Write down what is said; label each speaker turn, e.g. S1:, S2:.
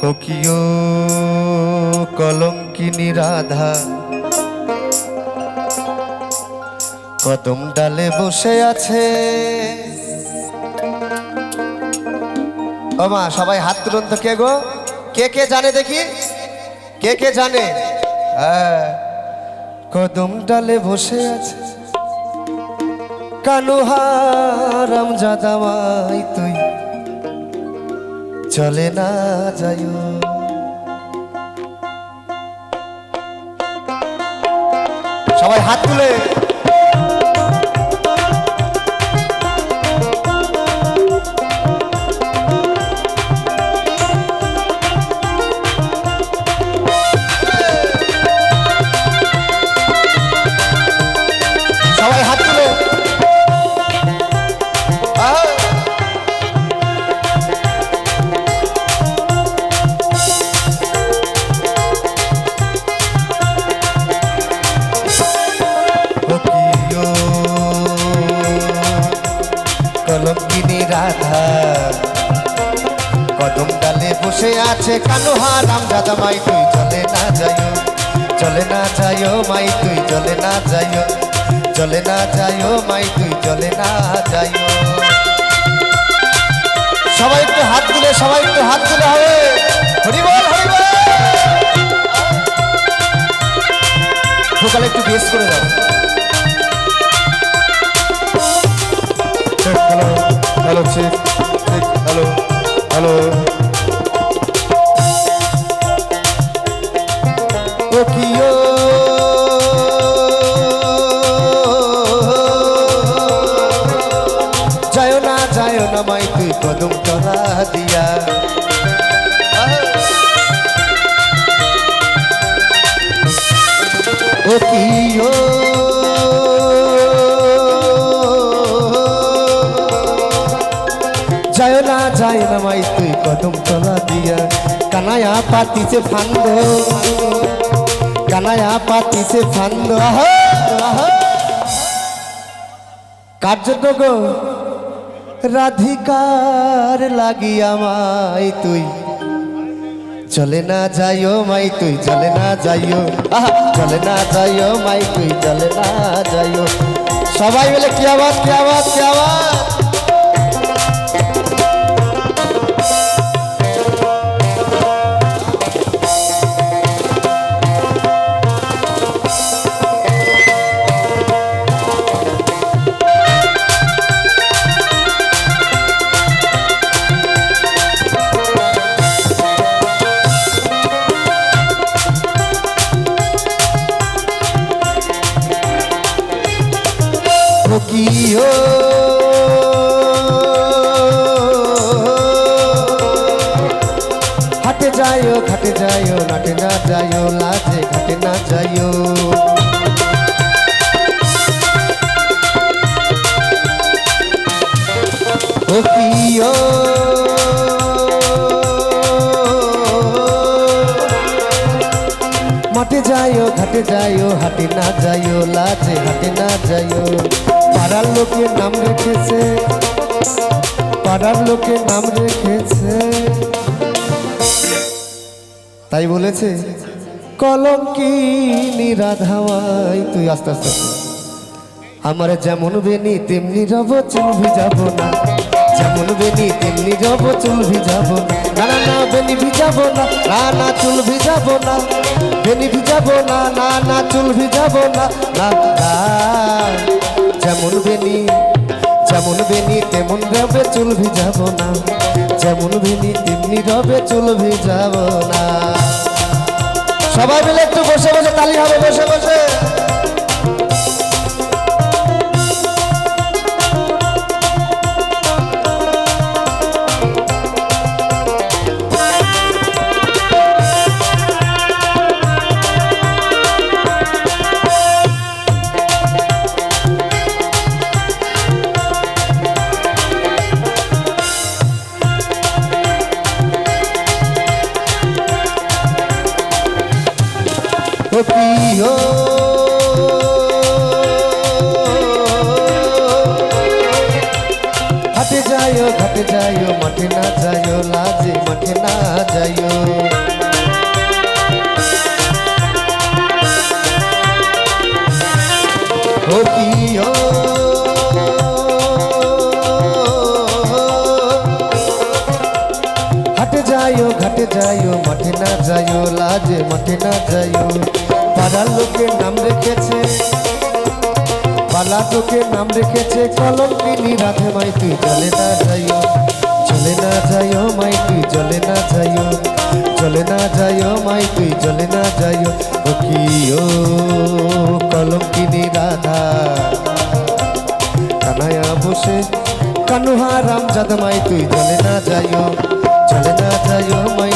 S1: কোকিও কলঙ্কিনী রাধা। কদম ডালে বসে আছে। ও মা সবাই হাত তুলুন তো কে গো? কে কে জানে দেখি? কে কে জানে? হ্যাঁ কদম ডালে বসে আছে। কানুহারাম জাদামাই তুই। চলে না যায় সবাই হাত তুলে। বসে আছে কানোহা রাম দাদা মাই তুই চলে না যাইও। চলে না যাইও মাই, তুই চলে না যাইও। চলে না যাইও মাই, তুই চলে না যাইও। সবাই একটু হাত দিলে সবাই একটু হাত দিলে হবে। হরিবল হরিবল! ভোকাল একটু বেশ করে দাও। Hello hello hello hello. ও কিও যায় না যায় না মাই তুই কদম তলা দিয়া। ও কিও। যায় না যায় না মাই তুই কদম তলা দিয়া। কানায়া পাতিছে ফান্দ কানায়া পাতিছে। কার জন্য গো? রাধিকার লাগিয়া মাই তুই। চলে না যাইও মাই তুই, চলে না যাইও। চলে না যাইও মাই তুই, চলে না যাইও। সবাই মিলে কি আওয়াজ কি আওয়াজ কি আওয়াজ? কিও হাটে যাইও, ঘাটে যাইও, নাটে না যাইও লাজে ঘাটে না যাইও। ও কিও। মাঠে যাইও, ঘাটে যাইও, হাটে না যাইও লাজে হাটে না যাইও। লোকে নাম রেখেছে। পাড়ার লোকে নাম রেখেছে। তাই বলেছে, কলঙ্কিনী রাধামাই, তুই আস্তে আস্তে। আমার যেমন বেনি তেমনি রব চুল ভিজাবো না। যেমন বেনি তেমনি রব চুল ভিজাবো না। না না বেনি ভিজাবো না না না, চুল ভিজাবো না। বেনি ভিজাবো না না না, চুল ভিজাবো না না না যেমন বেনি যেমন বেনি তেমন রবে চুল ভিজাবো না। যেমন বেনি তেমনি রবে চুল ভিজাবো না। সবাই মিলে একটু বসে বসে, তালি হবে, বসে বসে। প্রিয়। হাটে যাইও, ঘাটে যাইও, মাঠে না যাইও, লাজে মাঠে না যাইও। ও কি ও ঘাটে যাইও, মাঠে না যাইও, লাজে মাঠে না যাইও। পাড়ার লোকের নাম রেখেছে পালা তোকে নাম রেখেছে কলম কিনি রাধে মাই তুই চলে না যাইও চলে না যাইও মাই তুই চলে না যাইও চলে না যাইও মাই তুই চলে না যাইও ও কি ও কলম কিনি রাধা। কানায়া বসে, কানুহা রাম জাদমাই তুই চলে না যাইও চলে না যাইও মাই